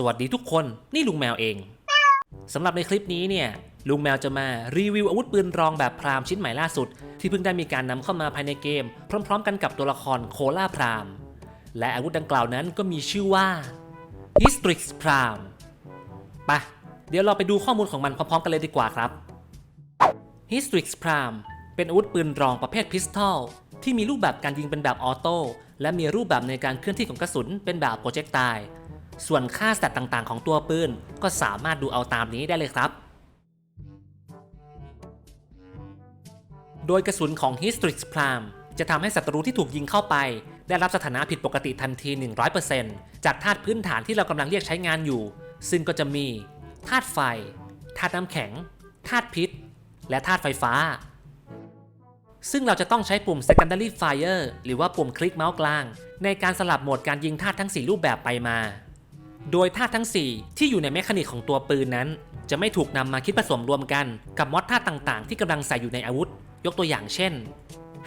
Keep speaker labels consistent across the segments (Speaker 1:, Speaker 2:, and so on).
Speaker 1: สวัสดีทุกคน นี่ลุงแมวเองสำหรับในคลิปนี้เนี่ย ลุงแมวจะมารีวิวอาวุธปืนรองแบบพรามชิ้นใหม่ล่าสุด ที่เพิ่งได้มีการนำเข้ามาภายในเกม พร้อม ๆ กันกับตัวละครโคล่าพรามและอาวุธดังกล่าวนั้นก็มีชื่อว่า Histrix Prime ปะเดี๋ยวเราไปดูข้อมูลของมันพร้อมๆกันเลยดีกว่าครับ Histrix Prime เป็นอาวุธปืนรองประเภทพิสตอลที่มีรูปแบบการยิงเป็นแบบออโต้และมีรูปแบบในการเคลื่อนที่ของกระสุนเป็นแบบโปรเจกตาย ส่วนค่าสแตตต่างๆ ของตัวปืน ก็สามารถดูเอาตามนี้ได้เลยครับ โดยกระสุนของ Histrix Prime จะทำให้ศัตรูที่ถูกยิงเข้าไป ได้รับสถานะผิดปกติทันที 100%จากธาตุพื้นฐานที่เรากำลังเรียกใช้งานอยู่ ซึ่งก็จะมีธาตุไฟธาตุน้ำแข็งธาตุพิษ และธาตุไฟฟ้า ซึ่งเราจะต้องใช้ปุ่ม secondary fire หรือว่าปุ่มคลิกเมาส์กลาง ในการสลับโหมดการยิงธาตุทั้ง 4 รูปแบบไปมา โดยธาตุทั้ง 4 ที่อยู่ในเมคานิกของตัวปืนนั้น จะไม่ถูกนำมาคิดผสมรวมกันกับมอดธาตุต่างๆ ที่กำลังใส่อยู่ในอาวุธ ยกตัวอย่างเช่น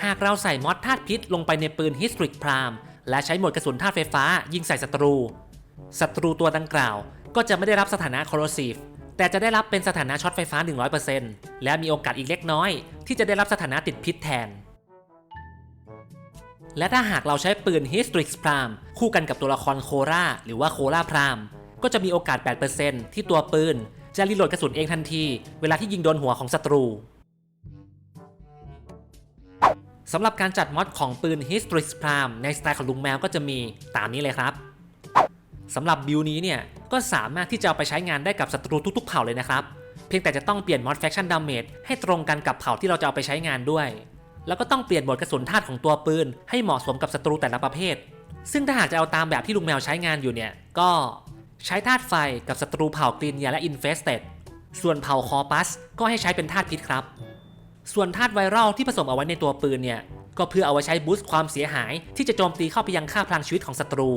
Speaker 1: หากเราใส่มอดธาตุพิษลงไปในปืน Histric Prime และใช้โหมดกระสุนธาตุไฟฟ้า ยิงใส่ศัตรู ศัตรูตัวดังกล่าว ก็จะไม่ได้รับสถานะ corrosive แต่จะได้รับเป็นสถานะช็อตไฟฟ้า 100%และมีโอกาสอีกเล็กน้อย ที่จะได้รับสถานะติดพิษแทน และถ้าหากเราใช้ปืน Histrix Prime คู่กันกับตัวละครโคราหรือว่าโคราพรามก็จะมีโอกาส 8%ที่ตัวปืน จะรีโหลดกระสุนเองทันที เวลาที่ยิงโดนหัวของศัตรูสำหรับการจัดมอดของปืน Histrix Prime ในสไตล์ของลุงแมวก็จะมีตามนี้เลยครับสำหรับบิลนี้เนี่ยก็สามารถที่จะเอาไปใช้งานได้กับศัตรูทุกๆเผ่าเลยนะครับ เพียงแต่จะต้องเปลี่ยนมอด Faction Damage ให้ตรงกันกับเผ่าที่เราจะเอาไปใช้งานด้วย แล้วก็ต้องเปลี่ยนโหมดกระสุนธาตุของตัวปืน ให้เหมาะสมกับศัตรูแต่ละประเภท ซึ่งถ้าหากจะเอาตามแบบที่ลุงแมวใช้งานอยู่เนี่ย ก็ใช้ธาตุไฟกับศัตรูเผ่ากรีนเนียและ Infested ส่วนเผ่าคอปัส ก็ให้ใช้เป็นธาตุพิษครับ ส่วนธาตุไวรัลที่ผสมเอาไว้ในตัวปืนเนี่ย ก็เพื่อเอาไว้ใช้บูสต์ความเสียหาย ที่จะโจมตีเข้าไปยังค่าพลังชีวิตของศัตรู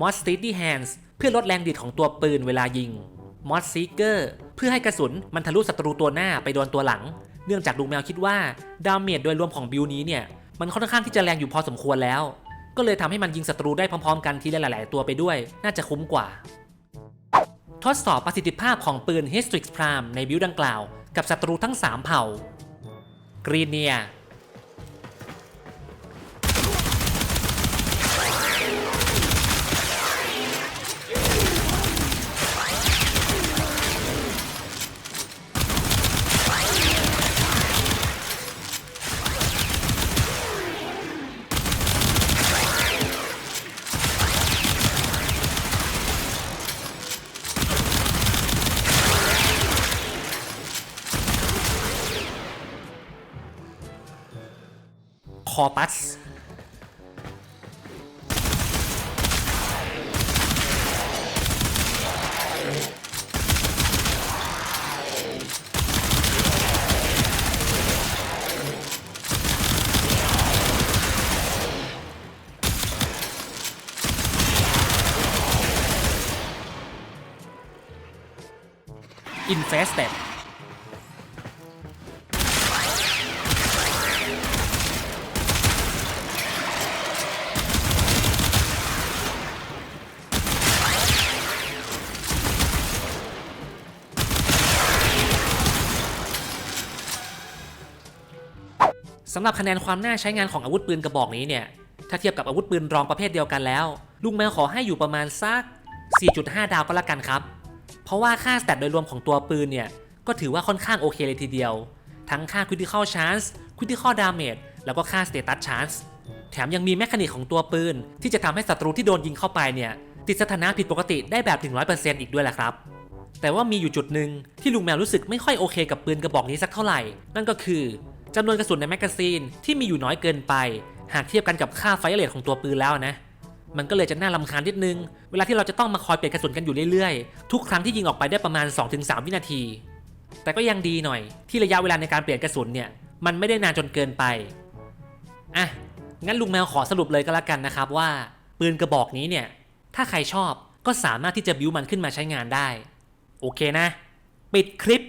Speaker 1: Mod Steady Hands เพื่อลดแรงดีดของตัวปืนเวลายิง Mod Seeker เพื่อให้กระสุนมันทะลุศัตรูตัวหน้าไปโดนตัวหลัง เนื่องจากลุงแมวคิดว่าดาเมจโดยรวมของบิลนี้เนี่ยมันค่อนข้างที่จะแรงอยู่พอสมควรแล้ว ก็เลยทำให้มันยิงศัตรูได้พร้อมๆ กันทีละหลาย ๆ ตัวไปด้วย น่าจะคุ้มกว่า ทดสอบประสิทธิภาพของปืน Histrix Prime ในบิลดังกล่าว กับศัตรูทั้ง 3 เผ่ากรีเนีย คอตัสอินเฟสเต็ สำหรับคะแนนความน่าใช้งานของอาวุธปืนกระบอกนี้เนี่ย ถ้าเทียบกับอาวุธปืนรองประเภทเดียวกันแล้ว ลุงแมวขอให้อยู่ประมาณสัก 4.5 ดาวก็แล้วกันครับ เพราะว่าค่าสแตทโดยรวมของตัวปืนเนี่ย ก็ถือว่าค่อนข้างโอเคเลยทีเดียว ทั้งค่า critical chance critical damage แล้วก็ค่า status chance แถมยังมีแมคานิกของตัวปืน ที่จะทำให้ศัตรูที่โดนยิงเข้าไปเนี่ยติดสถานะผิดปกติได้แบบ100%อีกด้วยแหละครับ แต่ว่ามีอยู่จุดหนึ่งที่ลุงแมวรู้สึกไม่ค่อยโอเคกับปืนกระบอกนี้สักเท่าไหร่ นั่นก็คือ จำนวนกระสุนในแมกกาซีนที่มีอยู่น้อยเกินไป หากเทียบกันกับค่าไฟเรทของตัวปืนแล้วนะ มันก็เลยจะน่าลำคาญนิดนึง เวลาที่เราจะต้องมาคอยเปลี่ยนกระสุนกันอยู่เรื่อยๆ ทุกครั้งที่ยิงออกไปได้ประมาณ 2-3 วินาที แต่ก็ยังดีหน่อย ที่ระยะเวลาในการเปลี่ยนกระสุนเนี่ยมันไม่ได้นานจนเกินไปอะงั้นลุงแมวขอสรุปเลยก็แล้วกันนะครับว่า ปืนกระบอกนี้เนี่ยถ้าใครชอบก็สามารถที่จะบิวมันขึ้นมาใช้งานได้ โอเคนะ ปิดคลิป